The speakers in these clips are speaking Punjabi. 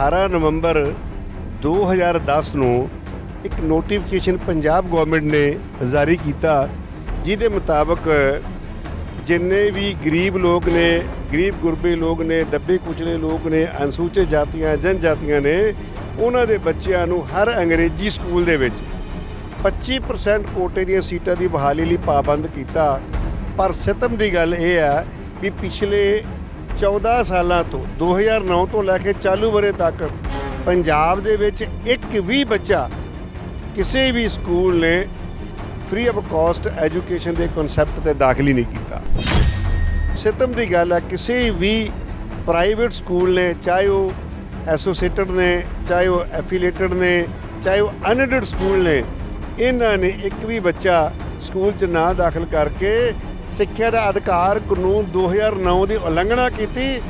18 ਨਵੰਬਰ 2010 ਨੂੰ ਇੱਕ ਨੋਟੀਫਿਕੇਸ਼ਨ ਪੰਜਾਬ ਗਵਰਨਮੈਂਟ ਨੇ ਜਾਰੀ ਕੀਤਾ, ਜਿਹਦੇ ਮੁਤਾਬਕ ਜਿੰਨੇ ਵੀ ਗਰੀਬ ਲੋਕ ਨੇ, ਗਰੀਬ ਗੁਰਬੇ ਲੋਕ ਨੇ, ਦੱਬੇ ਕੁਚਲੇ ਲੋਕ ਨੇ ਅਨਸੂਚਿਤ ਜਾਤੀਆਂ, ਜਨਜਾਤੀਆਂ ਨੇ, ਉਹਨਾਂ ਦੇ ਬੱਚਿਆਂ ਨੂੰ ਹਰ ਅੰਗਰੇਜ਼ੀ ਸਕੂਲ ਦੇ ਵਿੱਚ 25% ਕੋਟੇ ਦੀਆਂ ਸੀਟਾਂ ਦੀ ਬਹਾਲੀ ਲਈ ਪਾਬੰਦ ਕੀਤਾ। ਪਰ ਸਿਤਮ ਦੀ ਗੱਲ ਇਹ ਹੈ ਵੀ ਪਿਛਲੇ 14 ਸਾਲਾਂ ਤੋਂ 2009 ਤੋਂ ਲੈ ਕੇ ਚਾਲੂ ਵਰੇ ਤੱਕ ਪੰਜਾਬ ਦੇ ਵਿੱਚ ਇੱਕ ਵੀ ਬੱਚਾ ਕਿਸੇ ਵੀ ਸਕੂਲ ਨੇ ਫ੍ਰੀ ਆਫ ਕਾਸਟ ਐਜੂਕੇਸ਼ਨ ਦੇ ਕਨਸੈਪਟ ਤੇ ਦਾਖਲ ਹੀ ਨਹੀਂ ਕੀਤਾ। ਸਿਤਮ ਦੀ ਗੱਲ ਹੈ, ਕਿਸੇ ਵੀ ਪ੍ਰਾਈਵੇਟ ਸਕੂਲ ਨੇ, ਚਾਹੇ ਉਹ ਐਸੋਸੀਏਟਡ ਨੇ, ਚਾਹੇ ਉਹ ਐਫੀਲੀਏਟਡ ਨੇ, ਚਾਹੇ ਉਹ ਅਨਐਡਡ ਸਕੂਲ ਨੇ, ਇਹਨਾਂ ਨੇ ਇੱਕ ਵੀ ਬੱਚਾ ਸਕੂਲ 'ਚ ਨਾ ਦਾਖਲ ਕਰਕੇ ਸਿੱਖਿਆ ਦਾ ਅਧਿਕਾਰ ਕਾਨੂੰਨ 2009 ਦੀ ਉਲੰਘਣਾ ਕੀਤੀ।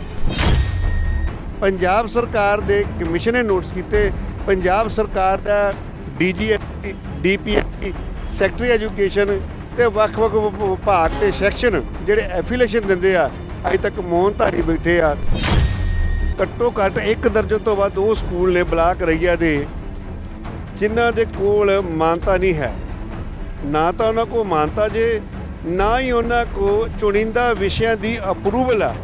ਪੰਜਾਬ ਸਰਕਾਰ ਦੇ ਕਮਿਸ਼ਨ ਨੇ ਨੋਟਿਸ ਕੀਤੇ। ਪੰਜਾਬ ਸਰਕਾਰ ਦਾ ਡੀਜੀ ਡੀਪੀ ਸੈਕਟਰੀ ਐਜੂਕੇਸ਼ਨ ਤੇ ਵੱਖ-ਵੱਖ ਵਿਭਾਗ ਤੇ ਸੈਕਸ਼ਨ ਜਿਹੜੇ ਐਫੀਲੀਏਸ਼ਨ ਦਿੰਦੇ ਆ, ਅਜੇ ਤੱਕ ਮੌਨ ਧਾਰੀ ਬੈਠੇ ਆ। ਘੱਟੋ ਘੱਟ ਇੱਕ ਦਰਜਨ ਤੋਂ ਵੱਧ ਉਹ ਸਕੂਲ ਨੇ ਬਲਾਕ ਰਈਆ ਦੇ, ਜਿਨ੍ਹਾਂ ਦੇ ਕੋਲ ਮਾਨਤਾ ਨਹੀਂ ਹੈ। ਨਾ ਤਾਂ ਉਹਨਾਂ ਕੋਲ ਮਾਨਤਾ ਜੇ ਨਾ ਹੀ ਉਹਨਾਂ ਕੋ ਚੁਣਿੰਦਾ ਵਿਸ਼ਿਆਂ ਦੀ ਅਪਰੂਵਲ ਆ।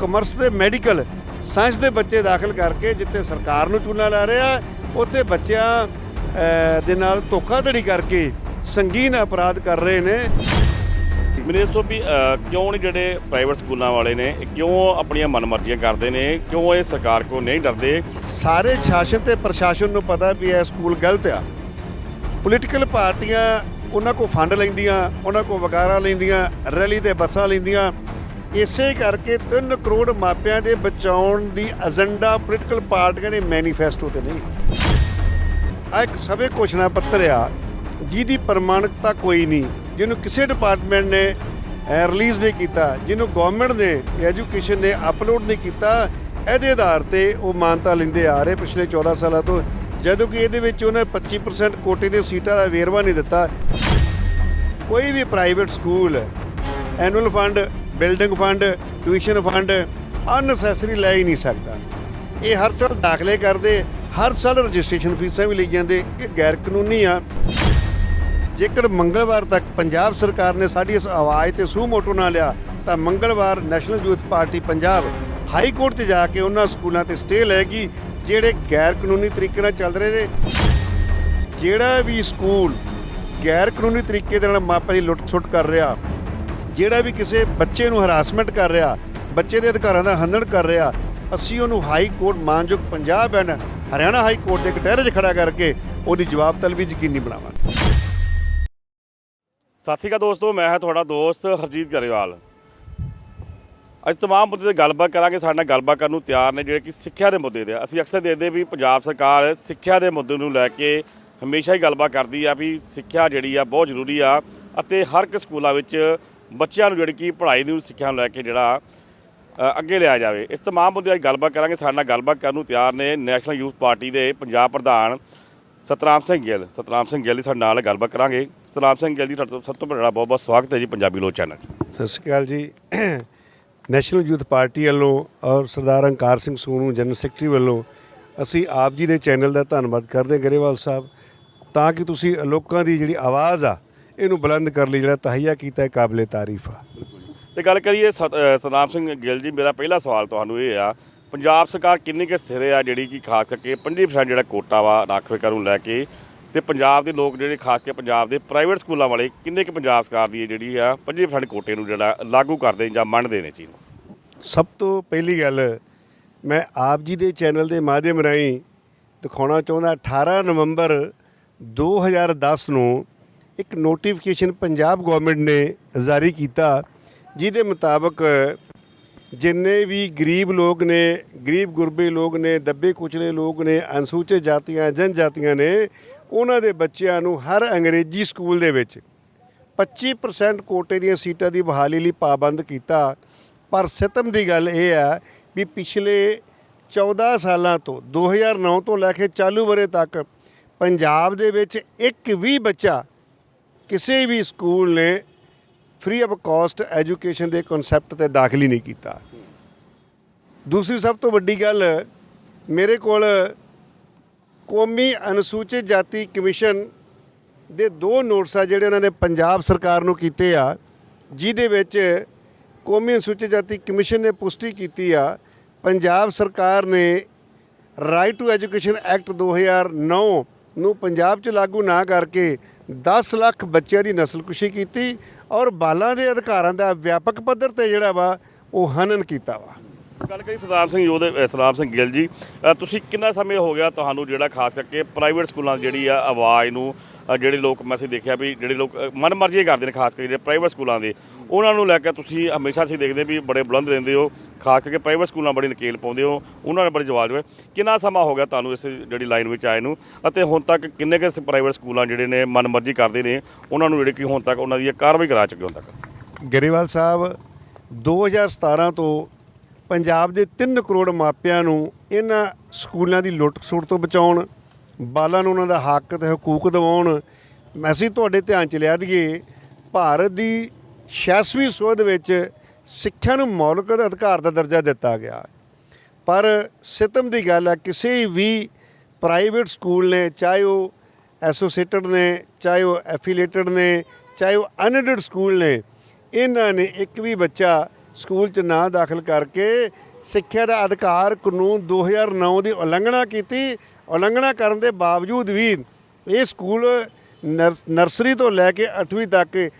ਕਮਰਸ ਤੇ ਮੈਡੀਕਲ ਸਾਇੰਸ ਦੇ ਬੱਚੇ ਦਾਖਲ ਕਰਕੇ ਜਿੱਥੇ ਸਰਕਾਰ ਨੂੰ ਚੂਨਾ ਲਾ ਰਿਹਾ ਉੱਥੇ ਬੱਚਿਆਂ ਦੇ ਨਾਲ ਧੋਖਾਧੜੀ ਕਰਕੇ ਸੰਗੀਨ ਅਪਰਾਧ ਕਰ ਰਹੇ ਨੇ। ਮੈਨੂੰ ਇਸ ਤੋਂ ਵੀ ਕਿਉਂ ਨਹੀਂ ਜਿਹੜੇ ਪ੍ਰਾਈਵੇਟ ਸਕੂਲਾਂ ਵਾਲੇ ਨੇ ਕਿਉਂ ਆਪਣੀਆਂ ਮਨਮਰਜ਼ੀਆਂ ਕਰਦੇ ਨੇ ਕਿਉਂ ਇਹ ਸਰਕਾਰ ਕੋ ਨਹੀਂ ਡਰਦੇ? ਸਾਰੇ ਸ਼ਾਸਨ ਤੇ ਪ੍ਰਸ਼ਾਸਨ ਨੂੰ ਪਤਾ ਵੀ ਇਹ ਸਕੂਲ ਗਲਤ ਆ। ਪੋਲੀਟੀਕਲ ਪਾਰਟੀਆਂ ਉਹਨਾਂ ਕੋ ਫੰਡ ਲੈਂਦੀਆਂ, ਉਹਨਾਂ ਕੋ ਵਗਾਰਾ ਲੈਂਦੀਆਂ, ਰੈਲੀ ਤੇ ਬੱਸਾਂ ਲੈਂਦੀਆਂ। ਇਸੇ ਕਰਕੇ 3 ਕਰੋੜ ਮਾਪਿਆਂ ਦੇ ਬਚਾਉਣ ਦੀ ਏਜੰਡਾ ਪੋਲੀਟੀਕਲ ਪਾਰਟੀਆਂ ਦੇ ਮੈਨੀਫੈਸਟੋ ਤੇ ਨਹੀਂ। ਆ ਇੱਕ ਸਭੇ ਘੋਸ਼ਣਾ ਪੱਤਰ ਆ, ਜਿਹਦੀ ਪ੍ਰਮਾਣਿਕਤਾ ਕੋਈ ਨਹੀਂ, ਜਿਹਨੂੰ ਕਿਸੇ ਡਿਪਾਰਟਮੈਂਟ ਨੇ ਰਿਲੀਜ਼ ਨਹੀਂ ਕੀਤਾ, ਜਿਹਨੂੰ ਗਵਰਨਮੈਂਟ ਨੇ ਐਜੂਕੇਸ਼ਨ ਨੇ ਅਪਲੋਡ ਨਹੀਂ ਕੀਤਾ, ਇਹਦੇ ਆਧਾਰ ਤੇ ਉਹ ਮਾਨਤਾ ਲੈਂਦੇ ਆ ਰਹੇ ਪਿਛਲੇ 14 ਸਾਲਾਂ ਤੋਂ। ਜਦੋਂ ਕਿ ਇਹਦੇ ਵਿੱਚ ਉਹਨੇ 25% ਕੋਟੇ ਦੀਆਂ ਸੀਟਾਂ ਦਾ ਵੇਰਵਾ ਨਹੀਂ ਦਿੱਤਾ, ਕੋਈ ਵੀ private school annual fund building fund tuition fund unnecessary ਲੈ ਹੀ ਨਹੀਂ ਸਕਦਾ। ਇਹ ਹਰ ਸਾਲ ਦਾਖਲੇ ਕਰਦੇ, ਹਰ ਸਾਲ ਰਜਿਸਟ੍ਰੇਸ਼ਨ ਫੀਸਾਂ ਵੀ ਲਈ ਜਾਂਦੇ, ਇਹ ਗੈਰ ਕਾਨੂੰਨੀ ਆ। ਜੇਕਰ ਮੰਗਲਵਾਰ ਤੱਕ ਪੰਜਾਬ ਸਰਕਾਰ ਨੇ ਸਾਡੀ ਇਸ ਆਵਾਜ਼ ਤੇ ਸੂ ਮੋਟੋ ਨਾ ਲਿਆ, ਤਾਂ ਮੰਗਲਵਾਰ national youth party Punjab high court 'ਚ ਜਾ ਕੇ ਉਹਨਾਂ ਸਕੂਲਾਂ ਤੇ ਸਟੇ ਲਏਗੀ ਜਿਹੜੇ ਗੈਰ ਕਾਨੂੰਨੀ ਤਰੀਕੇ ਨਾਲ ਚੱਲ ਰਹੇ ਨੇ, ਜਿਹੜਾ ਵੀ ਸਕੂਲ ਗੈਰ ਕਾਨੂੰਨੀ ਤਰੀਕੇ ਦੇ ਨਾਲ ਮਾਪਿਆਂ ਦੀ ਲੁੱਟ-ਸੁੱਟ ਕਰ ਰਿਹਾ, ਜਿਹੜਾ ਵੀ ਕਿਸੇ ਬੱਚੇ ਨੂੰ ਹਰਾਸਮੈਂਟ ਕਰ ਰਿਹਾ, ਬੱਚੇ ਦੇ ਅਧਿਕਾਰਾਂ ਦਾ ਹੰਨਣ ਕਰ ਰਿਹਾ, ਅਸੀਂ ਉਹਨੂੰ ਹਾਈ ਕੋਰਟ ਮਾਨਯੋਗ Punjab and Haryana high court ਦੇ ਕਟਹਿਰੇ 'ਚ ਖੜਾ ਕਰਕੇ ਉਹਦੀ ਜਵਾਬ ਵੀ ਯਕੀਨੀ ਬਣਾਵਾਂਗੇ। ਸਤਿ ਸ਼੍ਰੀ ਅਕਾਲ ਦੋਸਤੋ, ਮੈਂ ਹਾਂ ਤੁਹਾਡਾ ਦੋਸਤ ਹਰਜੀਤ ਗਰੇਵਾਲ। ਅੱਜ ਤਮਾਮ ਮੁੱਦੇ ਤੇ ਗੱਲਬਾਤ ਕਰਾਂਗੇ। ਸਾਡੇ ਨਾਲ ਗੱਲਬਾਤ ਕਰਨ ਨੂੰ ਤਿਆਰ ਨੇ ਜਿਹੜੇ ਕਿ ਸਿੱਖਿਆ ਦੇ ਮੁੱਦੇ ਦੇ ਆ। ਅਸੀਂ ਅਕਸਰ ਦੇਖਦੇ ਵੀ ਪੰਜਾਬ ਸਰਕਾਰ ਸਿੱਖਿਆ ਦੇ ਮੁੱਦੇ ਨੂੰ ਲੈ ਕੇ ਹਮੇਸ਼ਾ ਹੀ ਗੱਲਬਾਤ ਕਰਦੀ ਆ ਵੀ ਸਿੱਖਿਆ ਜਿਹੜੀ ਆ ਬਹੁਤ ਜ਼ਰੂਰੀ ਆ ਅਤੇ ਹਰ ਇੱਕ ਸਕੂਲਾਂ ਵਿੱਚ ਬੱਚਿਆਂ ਨੂੰ ਜਿਹੜੀ ਕਿ ਪੜ੍ਹਾਈ ਨੂੰ ਸਿੱਖਿਆ ਨੂੰ ਲੈ ਕੇ ਜਿਹੜਾ ਅ, ਅੱਗੇ ਲਿਆ ਜਾਵੇ। ਇਸ ਤਮਾਮ ਮੁੱਦੇ ਅੱਜ ਗੱਲਬਾਤ ਕਰਾਂਗੇ। ਸਾਡੇ ਨਾਲ ਗੱਲਬਾਤ ਕਰਨ ਨੂੰ ਤਿਆਰ ਨੇ ਨੈਸ਼ਨਲ ਯੂਥ ਪਾਰਟੀ ਦੇ ਪੰਜਾਬ ਪ੍ਰਧਾਨ ਸਤਨਾਮ ਸਿੰਘ ਗਿੱਲ। ਸਤਨਾਮ ਸਿੰਘ ਗਿੱਲ ਜੀ ਸਾਡੇ ਨਾਲ ਗੱਲਬਾਤ ਕਰਾਂਗੇ। ਸਤਨਾਮ ਸਿੰਘ ਗਿੱਲ ਜੀ ਤੁਹਾਡਾ ਸਭ ਤੋਂ ਪਹਿਲਾਂ ਬਹੁਤ ਬਹੁਤ ਸਵਾਗਤ ਹੈ ਜੀ ਪੰਜਾਬੀ ਲੋਕ ਚੈਨਲ। ਸਤਿ ਸ਼੍ਰੀ ਅਕਾਲ ਜੀ। ਨੈਸ਼ਨਲ ਯੂਥ ਪਾਰਟੀ ਵੱਲੋਂ ਔਰ ਸਰਦਾਰ ਅੰਕਾਰ ਸਿੰਘ ਸੋਨੂ ਜਨਰਲ ਸੈਕਟਰੀ ਵੱਲੋਂ ਅਸੀਂ ਆਪ ਜੀ ਦੇ ਚੈਨਲ ਦਾ ਧੰਨਵਾਦ ਕਰਦੇ ਹਾਂ ਗਰੇਵਾਲ ਸਾਹਿਬ ਤਾਂ ਕਿ ਤੁਸੀਂ ਲੋਕਾਂ ਦੀ ਜਿਹੜੀ ਆਵਾਜ਼ ਆ ਇਹਨੂੰ ਬੁਲੰਦ ਕਰ ਲਈ ਜਿਹੜਾ ਤਹਈਆ ਕੀਤਾ ਹੈ ਕਾਬਲੇ ਤਾਰੀਫ ਆ। ਤੇ ਗੱਲ ਕਰੀਏ ਸਤ- ਅ, ਸਿੰਘ ਗਿੱਲ ਜੀ ਮੇਰਾ ਪਹਿਲਾ ਸਵਾਲ ਤੁਹਾਨੂੰ ਇਹ ਆ ਪੰਜਾਬ ਸਰਕਾਰ ਕਿੰਨੀ ਕੁ ਸਥਿਰ ਆ ਜਿਹੜੀ ਕਿ ਖਾਸ ਕਰਕੇ 25% ਜਿਹੜਾ ਕੋਟਾ ਵਾ ਰਾਖਵੇਂਕਰ ਨੂੰ ਲੈ ਕੇ ਤੇ ਪੰਜਾਬ ਦੇ ਲੋਕ ਜਿਹੜੇ ਖਾਸ ਕੇ ਪੰਜਾਬ ਦੇ ਪ੍ਰਾਈਵੇਟ ਸਕੂਲਾਂ ਵਾਲੇ, ਕਿੰਨੇ ਕੁ ਪੰਜਾਬ ਸਰਕਾਰ ਦੀ ਜਿਹੜੀ ਆ 25% ਕੋਟੇ ਨੂੰ ਜਿਹੜਾ ਲਾਗੂ ਕਰਦੇ ਜਾਂ ਮੰਨਦੇ ਨੇ ਚੀਜ਼ ਨੂੰ? ਸਭ ਤੋਂ ਪਹਿਲੀ ਗੱਲ, ਮੈਂ ਆਪ ਜੀ ਦੇ ਚੈਨਲ ਦੇ ਮਾਧਿਅਮ ਰਾਹੀਂ ਦਿਖਾਉਣਾ ਚਾਹੁੰਦਾ 18 ਨਵੰਬਰ 2010 ਨੂੰ ਇੱਕ ਨੋਟੀਫਿਕੇਸ਼ਨ ਪੰਜਾਬ ਗਵਰਨਮੈਂਟ ਨੇ ਜਾਰੀ ਕੀਤਾ, ਜਿਹਦੇ ਮੁਤਾਬਕ ਜਿੰਨੇ ਵੀ ਗਰੀਬ ਲੋਕ ਨੇ, ਗਰੀਬ ਗੁਰਬੇ ਲੋਕ ਨੇ, ਦੱਬੇ ਕੁਚਲੇ ਲੋਕ ਨੇ ਅਨਸੂਚਿਤ ਜਾਤੀਆਂ, ਜਨਜਾਤੀਆਂ ਨੇ, ਉਹਨਾਂ ਦੇ ਬੱਚਿਆਂ ਨੂੰ ਹਰ ਅੰਗਰੇਜ਼ੀ ਸਕੂਲ ਦੇ ਵਿੱਚ 25% ਕੋਟੇ ਦੀਆਂ ਸੀਟਾਂ ਦੀ ਬਹਾਲੀ ਲਈ ਪਾਬੰਦ ਕੀਤਾ। ਪਰ ਸਿਤਮ ਦੀ ਗੱਲ ਇਹ ਹੈ ਵੀ ਪਿਛਲੇ 14 ਸਾਲਾਂ ਤੋਂ 2009 ਤੋਂ ਲੈ ਕੇ ਚਾਲੂ ਵਰੇ ਤੱਕ ਪੰਜਾਬ ਦੇ ਵਿੱਚ ਇੱਕ ਵੀ ਬੱਚਾ ਕਿਸੇ ਵੀ ਸਕੂਲ ਨੇ ਫ੍ਰੀ ਆਫ ਕਾਸਟ ਐਜੂਕੇਸ਼ਨ ਦੇ ਕਨਸੈਪਟ ਤੇ ਦਾਖਲ ਹੀ ਨਹੀਂ ਕੀਤਾ। ਦੂਸਰੀ ਸਭ ਤੋਂ ਵੱਡੀ ਗੱਲ, ਮੇਰੇ ਕੋਲ ਕੌਮੀ ਅਨੁਸੂਚਿਤ ਜਾਤੀ ਕਮਿਸ਼ਨ ਦੇ ਦੋ ਨੋਟਸ ਆ ਜਿਹੜੇ ਉਹਨਾਂ ਨੇ ਪੰਜਾਬ ਸਰਕਾਰ ਨੂੰ ਕੀਤੇ ਆ, ਜਿਹਦੇ ਵਿੱਚ ਕੌਮੀ ਅਨੁਸੂਚਿਤ ਜਾਤੀ ਕਮਿਸ਼ਨ ਨੇ ਪੁਸ਼ਟੀ ਕੀਤੀ ਆ, ਪੰਜਾਬ ਸਰਕਾਰ ਨੇ ਰਾਈਟ ਟੂ ਐਜੂਕੇਸ਼ਨ ਐਕਟ 2009 ਨੂੰ ਪੰਜਾਬ 'ਚ ਲਾਗੂ ਨਾ ਕਰਕੇ 10 ਲੱਖ ਬੱਚਿਆਂ ਦੀ ਨਸਲਕੁਸ਼ੀ ਕੀਤੀ ਔਰ ਬਾਲਾਂ ਦੇ ਅਧਿਕਾਰਾਂ ਦਾ ਵਿਆਪਕ ਪੱਧਰ ਤੇ ਜਿਹੜਾ ਵਾ ਉਹ ਹਨਨ ਕੀਤਾ ਵਾ। ਗੱਲ ਕਰੀ ਸਰਦਾਰ ਸਿੰਘ ਯੋਧੇ ਅ, ਸਿੰਘ ਗਿੱਲ ਜੀ ਤੁਸੀਂ ਕਿੰਨਾ ਸਮੇਂ ਹੋ ਗਿਆ ਤੁਹਾਨੂੰ ਜਿਹੜਾ ਖਾਸ ਕਰਕੇ ਪ੍ਰਾਈਵੇਟ ਸਕੂਲਾਂ ਦੀ ਜਿਹੜੀ ਆ ਆਵਾਜ਼ ਨੂੰ ਜਿਹੜੇ ਲੋਕ ਮੈਂ ਅਸੀਂ ਦੇਖਿਆ ਵੀ ਜਿਹੜੇ ਲੋਕ ਅ, ਮਨਮਰਜ਼ੀ ਕਰਦੇ ਨੇ ਖਾਸ ਕਰਕੇ ਜਿਹੜੇ ਪ੍ਰਾਈਵੇਟ ਸਕੂਲਾਂ ਦੇ। ਉਹਨਾਂ ਨੂੰ ਲੈ ਕੇ ਤੁਸੀਂ ਹਮੇਸ਼ਾ ਅਸੀਂ ਦੇਖਦੇ ਵੀ ਬੜੇ ਬੁਲੰਦ ਰਹਿੰਦੇ ਹੋ। ਖਾਸ ਕਰਕੇ ਪ੍ਰਾਈਵੇਟ ਸਕੂਲਾਂ ਬੜੀ ਨਕੇਲ ਪਾਉਂਦੇ ਹੋ। ਉਹਨਾਂ ਨੇ ਬੜੇ ਜਵਾਬ ਹੋਏ ਕਿੰਨਾ ਸਮਾਂ ਹੋ ਗਿਆ ਤੁਹਾਨੂੰ ਇਸ ਜਿਹੜੀ ਲਾਈਨ ਵਿੱਚ ਆਏ ਨੂੰ? ਅਤੇ ਹੁਣ ਤੱਕ ਕਿੰਨੇ ਕੁ ਪ੍ਰਾਈਵੇਟ ਸਕੂਲਾਂ ਜਿਹੜੇ ਨੇ ਮਨਮਰਜ਼ੀ ਕਰਦੇ ਨੇ ਉਹਨਾਂ ਨੂੰ ਜਿਹੜੇ ਕਿ ਹੁਣ ਤੱਕ ਉਹਨਾਂ ਦੀ ਕਾਰਵਾਈ ਕਰਾ ਚੁੱਕੇ ਹੁਣ ਤੱਕ? ਗਰੇਵਾਲ ਸਾਹਿਬ 2017 ਤੋਂ ਪੰਜਾਬ ਦੇ 3 ਕਰੋੜ ਮਾਪਿਆਂ ਨੂੰ ਇਹਨਾਂ ਸਕੂਲਾਂ ਦੀ ਲੁੱਟ ਖਸੁੱਟ ਤੋਂ ਬਚਾਉਣ ਬਾਲਾਂ ਨੂੰ ਉਹਨਾਂ ਦਾ ਹੱਕ ਤੇ ਹਕੂਕ ਦਿਵਾਉਣ ਅਸੀਂ ਤੁਹਾਡੇ ਧਿਆਨ ਚ ਲਿਆ ਦਈਏ, ਭਾਰਤ ਦੀ 86ਵੀਂ ਸੋਧ ਵਿੱਚ ਸਿੱਖਿਆ ਨੂੰ ਮੌਲਿਕ ਅਧਿਕਾਰ ਦਾ ਦਰਜਾ ਦਿੱਤਾ ਗਿਆ। ਪਰ ਸਿਤਮ ਦੀ ਗੱਲ ਹੈ, ਕਿਸੇ ਵੀ ਪ੍ਰਾਈਵੇਟ ਸਕੂਲ ਨੇ, ਚਾਹੇ ਉਹ ਐਸੋਸੀਏਟਡ ਨੇ, ਚਾਹੇ ਉਹ ਐਫੀਲੀਏਟਡ ਨੇ, ਚਾਹੇ ਉਹ ਅਨਐਡਡ ਸਕੂਲ ਨੇ, ਇਹਨਾਂ ਨੇ ਇੱਕ ਵੀ ਬੱਚਾ ਸਕੂਲ 'ਚ ਨਾ ਦਾਖਲ ਕਰਕੇ ਸਿੱਖਿਆ ਦਾ ਅਧਿਕਾਰ ਕਾਨੂੰਨ 2009 ਦੀ ਉਲੰਘਣਾ ਕੀਤੀ ਉਲੰਘਣਾ ਕਰਨ ਦੇ ਬਾਵਜੂਦ ਵੀ ਇਹ ਸਕੂਲ ਨਰ- ਨਰਸਰੀ ਤੋਂ ਲੈ ਕੇ 8ਵੀਂ ਤੱਕ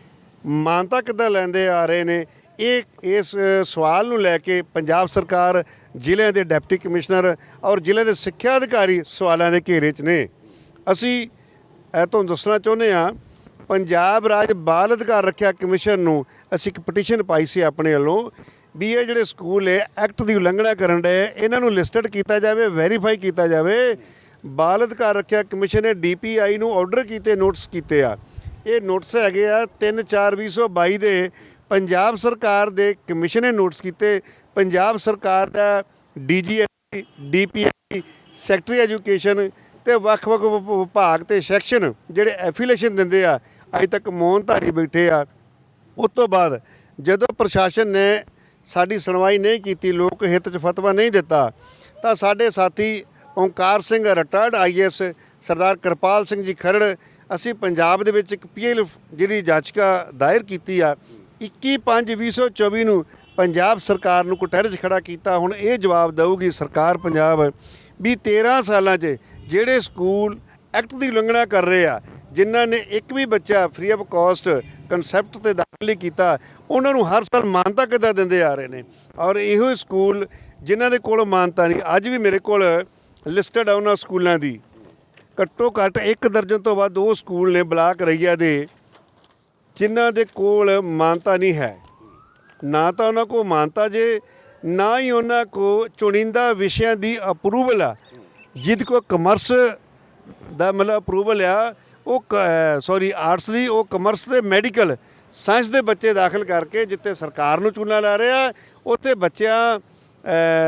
ਮਾਨਤਾ ਕਿੱਦਾਂ ਲੈਂਦੇ ਆ ਰਹੇ ਨੇ? ਇਹ, ਇਸ ਸਵਾਲ ਨੂੰ ਲੈ ਕੇ ਪੰਜਾਬ ਸਰਕਾਰ ਜ਼ਿਲ੍ਹੇ ਦੇ ਡਿਪਟੀ ਕਮਿਸ਼ਨਰ ਔਰ ਜ਼ਿਲ੍ਹੇ ਦੇ ਸਿੱਖਿਆ ਅਧਿਕਾਰੀ ਸਵਾਲਾਂ ਦੇ ਘੇਰੇ 'ਚ ਨੇ। ਅਸੀਂ ਇਹ ਤੁਹਾਨੂੰ ਦੱਸਣਾ ਚਾਹੁੰਦੇ ਆ ਪੰਜਾਬ ਰਾਜ ਬਾਲ ਅਧਿਕਾਰ ਰੱਖਿਆ ਕਮਿਸ਼ਨ ਨੂੰ ਅਸੀਂ ਇੱਕ ਪਟੀਸ਼ਨ ਪਾਈ ਸੀ ਆਪਣੇ ਵੱਲੋਂ ਵੀ ਇਹ ਜਿਹੜੇ ਸਕੂਲ ਹੈ ਐਕਟ ਦੀ ਉਲੰਘਣਾ ਕਰਨ ਦੇ, ਇਹਨਾਂ ਨੂੰ ਲਿਸਟਡ ਕੀਤਾ ਜਾਵੇ, ਵੈਰੀਫਾਈ ਕੀਤਾ ਜਾਵੇ ਬਾਲ ਅਧਿਕਾਰ ਰੱਖਿਆ ਕਮਿਸ਼ਨ ਨੇ ਡੀਪੀਆਈ ਨੂੰ ਆਰਡਰ ਕੀਤੇ ਨੋਟਿਸ ਕੀਤੇ ਆ। ਇਹ ਨੋਟਿਸ ਹੈਗੇ ਆ 3/4/2022 ਦੇ। ਪੰਜਾਬ ਸਰਕਾਰ ਦੇ ਕਮਿਸ਼ਨ ਨੇ ਨੋਟਿਸ ਕੀਤੇ। ਪੰਜਾਬ ਸਰਕਾਰ ਦਾ ਡੀਜੀਆਈ ਡੀਪੀਆਈ ਸੈਕਟਰੀ ਐਜੂਕੇਸ਼ਨ ਤੇ ਵੱਖ-ਵੱਖ ਵਿਭ- ਵਿਭਾਗ ਤੇ ਸੈਕਸ਼ਨ ਜਿਹੜੇ ਐਫੀਲੀਏਸ਼ਨ ਦਿੰਦੇ ਆ, ਅੱਜ ਤੱਕ ਮੌਨ ਧਾਰੀ ਬੈਠੇ ਆ। ਉਸ ਤੋਂ ਬਾਅਦ ਜਦੋਂ ਪ੍ਰਸ਼ਾਸਨ ਨੇ ਸਾਡੀ ਸੁਣਵਾਈ ਨਹੀਂ ਕੀਤੀ, ਲੋਕ ਹਿੱਤ 'ਚ ਫਤਵਾ ਨਹੀਂ ਦਿੱਤਾ, ਤਾਂ ਸਾਡੇ ਸਾਥੀ ਓਂਕਾਰ ਸਿੰਘ ਰਿਟਾਇਰਡ ਆਈਐਸ ਸਰਦਾਰ ਕਿਰਪਾਲ ਸਿੰਘ ਜੀ ਖਰੜ, ਅਸੀਂ ਪੰਜਾਬ ਦੇ ਵਿੱਚ ਇੱਕ ਪੀਐਲ ਜਿਹੜੀ ਜਾਚਕਾ ਦਾਇਰ ਕੀਤੀ ਆ 21/5/2024 ਨੂੰ ਪੰਜਾਬ ਸਰਕਾਰ ਨੂੰ ਕੁਟਹਿਰੇ 'ਚ ਖੜਾ ਕੀਤਾ, ਹੁਣ ਇਹ ਜਵਾਬ ਦੇਊਗੀ ਸਰਕਾਰ ਪੰਜਾਬ। ਵੀ 13 ਸਾਲਾਂ 'ਚ ਜਿਹੜੇ ਸਕੂਲ ਐਕਟ ਦੀ ਉਲੰਘਣਾ ਕਰ ਰਹੇ ਆ, ਜਿਨ੍ਹਾਂ ਨੇ ਇੱਕ ਵੀ ਬੱਚਾ ਫ੍ਰੀ ਆਫ ਕਾਸਟ ਕਨਸੈਪਟ ਤੇ ਦਾਖਲੀ ਕੀਤਾ, ਉਹਨਾਂ ਨੂੰ ਹਰ ਸਾਲ ਮਾਨਤਾ ਕਿੱਦਾਂ ਦਿੰਦੇ ਆ ਰਹੇ ਨੇ? ਔਰ ਇਹੋ ਹੀ ਸਕੂਲ ਜਿਨ੍ਹਾਂ ਦੇ ਕੋਲ ਮਾਨਤਾ ਨਹੀਂ, ਅੱਜ ਵੀ ਮੇਰੇ ਕੋਲ ਲਿਸਟਡ ਆ ਉਹਨਾਂ ਸਕੂਲਾਂ ਦੀ। ਘੱਟੋ ਘੱਟ ਇੱਕ ਦਰਜਨ ਤੋਂ ਵੱਧ ਉਹ ਸਕੂਲ ਨੇ ਬਲਾਕ ਰਈਆ ਦੇ, ਜਿਨ੍ਹਾਂ ਦੇ ਕੋਲ ਮਾਨਤਾ ਨਹੀਂ ਹੈ। ਨਾ ਤਾਂ ਉਹਨਾਂ ਕੋਲ ਮਾਨਤਾ ਜੇ, ਨਾ ਹੀ ਉਹਨਾਂ ਕੋ ਚੁਣਿੰਦਾ ਵਿਸ਼ਿਆਂ ਦੀ ਅਪਰੂਵਲ ਆ। ਜਿਹਦੇ ਕੋ ਕਮਰਸ ਦਾ ਮਤਲਬ ਅਪਰੂਵਲ ਆ, ਉਹ ਸੌਰੀ ਆਰਟਸ ਦੀ, ਉਹ ਕਮਰਸ ਤੇ ਮੈਡੀਕਲ ਸਾਇੰਸ ਦੇ ਬੱਚੇ ਦਾਖਲ ਕਰਕੇ ਜਿੱਥੇ ਸਰਕਾਰ ਨੂੰ ਚੂਨਾ ਲਾ ਰਿਹਾ, ਉੱਥੇ ਬੱਚਿਆਂ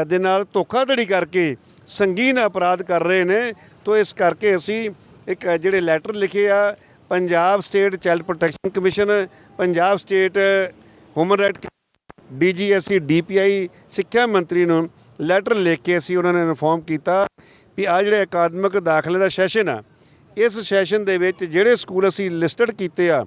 ਦੇ ਨਾਲ ਧੋਖਾਧੜੀ ਕਰਕੇ ਸੰਗੀਨ ਅਪਰਾਧ ਕਰ ਰਹੇ ਨੇ, ਤੋਂ ਇਸ ਕਰਕੇ ਅਸੀਂ ਇੱਕ ਜਿਹੜੇ ਲੈਟਰ ਲਿਖੇ ਆ, Punjab state child protection commission Punjab state human right DGSC DPI ਸਿੱਖਿਆ ਮੰਤਰੀ ਨੂੰ ਲੈਟਰ ਲਿਖ ਕੇ ਅਸੀਂ ਉਹਨਾਂ ਨੇ ਇਨਫੋਰਮ ਕੀਤਾ ਵੀ ਆ ਜਿਹੜੇ ਅਕਾਦਮਿਕ ਦਾਖਲੇ ਦਾ ਸੈਸ਼ਨ ਆ, ਇਸ ਸੈਸ਼ਨ ਦੇ ਵਿੱਚ ਜਿਹੜੇ ਸਕੂਲ ਅਸੀਂ ਲਿਸਟਡ ਕੀਤੇ ਆ,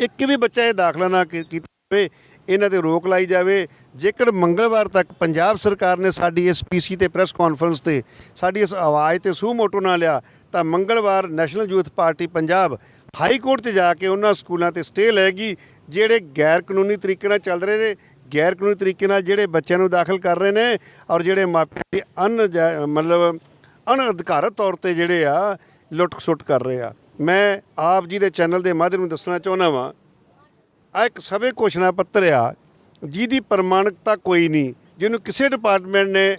ਇੱਕ ਵੀ ਬੱਚਾ ਇਹ ਦਾਖਲਾ ਨਾ ਕੀਤਾ ਹੋਵੇ ਇਹਨਾਂ ਤੇ ਰੋਕ ਲਾਈ ਜਾਵੇ। ਜੇਕਰ ਮੰਗਲਵਾਰ ਤੱਕ ਪੰਜਾਬ ਸਰਕਾਰ ਨੇ ਸਾਡੀ ਇਸ ਪੀਸੀ ਤੇ ਪ੍ਰੈਸ ਕਾਨਫਰੰਸ ਤੇ ਸਾਡੀ ਇਸ ਆਵਾਜ਼ ਤੇ ਸੂ ਮੋਟੋ ਨਾ ਲਿਆ, ਤਾਂ ਮੰਗਲਵਾਰ national youth party Punjab high court 'ਚ ਜਾ ਕੇ ਉਹਨਾਂ ਸਕੂਲਾਂ ਤੇ ਸਟੇ ਲਏਗੀ, ਜਿਹੜੇ ਗੈਰ ਕਾਨੂੰਨੀ ਤਰੀਕੇ ਨਾਲ ਚੱਲ ਰਹੇ ਨੇ। ਗੈਰ ਕਾਨੂੰਨੀ ਤਰੀਕੇ ਨਾਲ ਜਿਹੜੇ ਬੱਚਿਆਂ ਨੂੰ ਦਾਖਲ ਕਰ ਰਹੇ ਨੇ ਔਰ ਜਿਹੜੇ ਮਾਪਿਆਂ ਦੀ ਅਨ ਮਤਲਬ ਅਣਅਧਿਕਾਰਤ ਤੌਰ ਤੇ ਜਿਹੜੇ ਆ ਲੁੱਟ ਸੁੱਟ ਕਰ ਰਹੇ ਆ। ਮੈਂ ਆਪ ਜੀ ਦੇ ਚੈਨਲ ਦੇ ਮਾਧਿਅਮ ਨੂੰ ਦੱਸਣਾ ਚਾਹੁੰਦਾ ਵਾਂ ਆ ਇੱਕ ਸਵੇ ਘੋਸ਼ਣਾ ਪੱਤਰ ਆ, ਜਿਹਦੀ ਪ੍ਰਮਾਣਿਕਤਾ ਕੋਈ ਨਹੀਂ, ਜਿਹਨੂੰ ਕਿਸੇ ਡਿਪਾਰਟਮੈਂਟ ਨੇ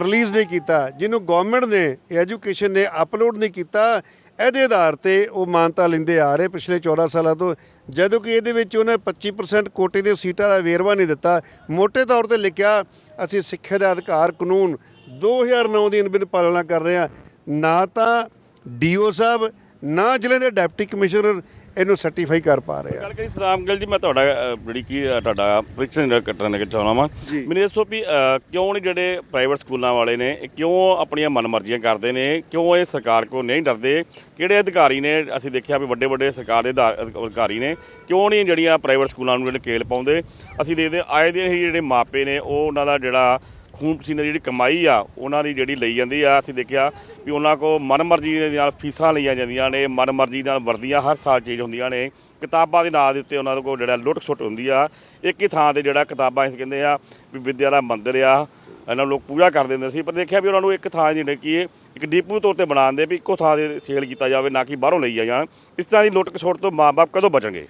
ਰਿਲੀਜ਼ ਨਹੀਂ ਕੀਤਾ, ਜਿਹਨੂੰ ਗਵਰਨਮੈਂਟ ਨੇ ਐਜੂਕੇਸ਼ਨ ਨੇ ਅਪਲੋਡ ਨਹੀਂ ਕੀਤਾ, ਇਹਦੇ ਆਧਾਰ ਤੇ ਉਹ ਮਾਨਤਾ ਲੈਂਦੇ ਆ ਰਹੇ ਪਿਛਲੇ 14 ਸਾਲਾਂ ਤੋਂ, ਜਦੋਂ ਕਿ ਇਹਦੇ ਵਿੱਚ ਉਹਨੇ 25% ਕੋਟੇ ਦੇ ਸੀਟਾਂ ਦਾ ਵੇਰਵਾ ਨਹੀਂ ਦਿੱਤਾ। ਮੋٹے ਤੌਰ ਤੇ ਲਿਖਿਆ, ਅਸੀਂ ਸਿੱਖਿਆ ਦਾ ਅਧਿਕਾਰ ਕਾਨੂੰਨ 2009 ਦੀ ਅਨਬਿਨ ਪਾਲਣਾ ਕਰ ਰਹੇ ਹਾਂ। ਨਾ ਤਾਂ ਡੀਓ ਸਾਹਿਬ, ਨਾ ਜ਼ਿਲ੍ਹੇ ਦੇ ਡਿਪਟੀ ਕਮਿਸ਼ਨਰ ਇਹਨੂੰ ਸਰਟੀਫਾਈ ਕਰ ਪਾ ਰਹੇ ਆ। ਗੱਲ ਕਰੀ ਸਲਾਮ ਗਿੱਲ ਜੀ ਮੈਂ ਤੁਹਾਡਾ ਅ, ਜਿਹੜੀ ਕੀ ਅ, ਤੁਹਾਡਾ ਪ੍ਰੀਖਣ ਕੱਟਣ ਦੇ ਚਾਹਣਾ ਵਾਂ। ਮੈਨੂੰ ਦੱਸੋ ਵੀ ਅ, ਕਿਉਂ ਨਹੀਂ ਜਿਹੜੇ ਪ੍ਰਾਈਵੇਟ ਸਕੂਲਾਂ ਵਾਲੇ ਨੇ ਇਹ ਕਿਉਂ ਆਪਣੀਆਂ ਮਨਮਰਜ਼ੀਆਂ ਕਰਦੇ ਨੇ? ਕਿਉਂ ਇਹ ਸਰਕਾਰ ਕੋ ਨਹੀਂ ਡਰਦੇ? ਕਿਹੜੇ ਅਧਿਕਾਰੀ ਨੇ? ਅਸੀਂ ਦੇਖਿਆ ਵੀ ਵੱਡੇ ਵੱਡੇ ਸਰਕਾਰ ਦੇ ਅਧਾ- ਅਧਿਕਾਰੀ ਨੇ। ਕਿਉਂ ਨਹੀਂ ਜਿਹੜੀਆਂ ਪ੍ਰਾਈਵੇਟ ਸਕੂਲਾਂ ਨੂੰ ਜਿਹੜੇ ਕੇਲ ਪਾਉਂਦੇ? ਅਸੀਂ ਦੇਖਦੇ ਆਏ ਦਿਨ ਹੀ ਜਿਹੜੇ ਮਾਪੇ ਨੇ ਉਹ ਉਹਨਾਂ ਦਾ ਜਿਹੜਾ ਖੂਨ ਪਸੀਨੇ ਦੀ ਜਿਹੜੀ ਕਮਾਈ ਆ, ਉਹਨਾਂ ਦੀ ਜਿਹੜੀ ਲਈ ਜਾਂਦੀ ਆ, ਅਸੀਂ ਦੇਖਿਆ ਵੀ ਉਹਨਾਂ ਕੋ ਮਨਮਰਜ਼ੀ ਦੇ ਨਾਲ ਫੀਸਾਂ ਲਈਆਂ ਜਾਂਦੀਆਂ ਨੇ, ਮਨਮਰਜ਼ੀ ਨਾਲ ਵਰਦੀਆਂ ਹਰ ਸਾਲ ਚੇਂਜ ਹੁੰਦੀਆਂ ਨੇ। ਕਿਤਾਬਾਂ ਦੇ ਨਾਂ ਦੇ ਉੱਤੇ ਉਹਨਾਂ ਕੋਲ ਜਿਹੜਾ ਲੁੱਟ ਸੁੱਟ ਹੁੰਦੀ ਆ, ਇੱਕ ਹੀ ਥਾਂ ਤੇ ਜਿਹੜਾ ਕਿਤਾਬਾਂ ਅਸੀਂ ਕਹਿੰਦੇ ਆ ਵੀ ਵਿਦਿਆ ਦਾ ਮੰਦਿਰ ਆ, ਇਹਨਾਂ ਨੂੰ ਲੋਕ ਪੂਜਾ ਕਰਦੇ ਹੁੰਦੇ ਸੀ, ਪਰ ਦੇਖਿਆ ਵੀ ਉਹਨਾਂ ਨੂੰ ਇੱਕ ਥਾਂ ਜਿਹੜੇ ਕੀ ਇਹ ਇੱਕ ਡੀਪੂ ਤੌਰ ਤੇ ਬਣਾਉਂਦੇ ਵੀ ਇੱਕੋ ਥਾਂ ਤੇ ਸੇਲ ਕੀਤਾ ਜਾਵੇ, ਨਾ ਕਿ ਬਾਹਰੋਂ ਲਈ ਜਾਣ। ਇਸ ਤਰ੍ਹਾਂ ਦੀ ਲੁੱਟ ਖਸੁੱਟ ਤੋਂ ਮਾਪੇ ਕਦੋਂ ਬਚਣਗੇ?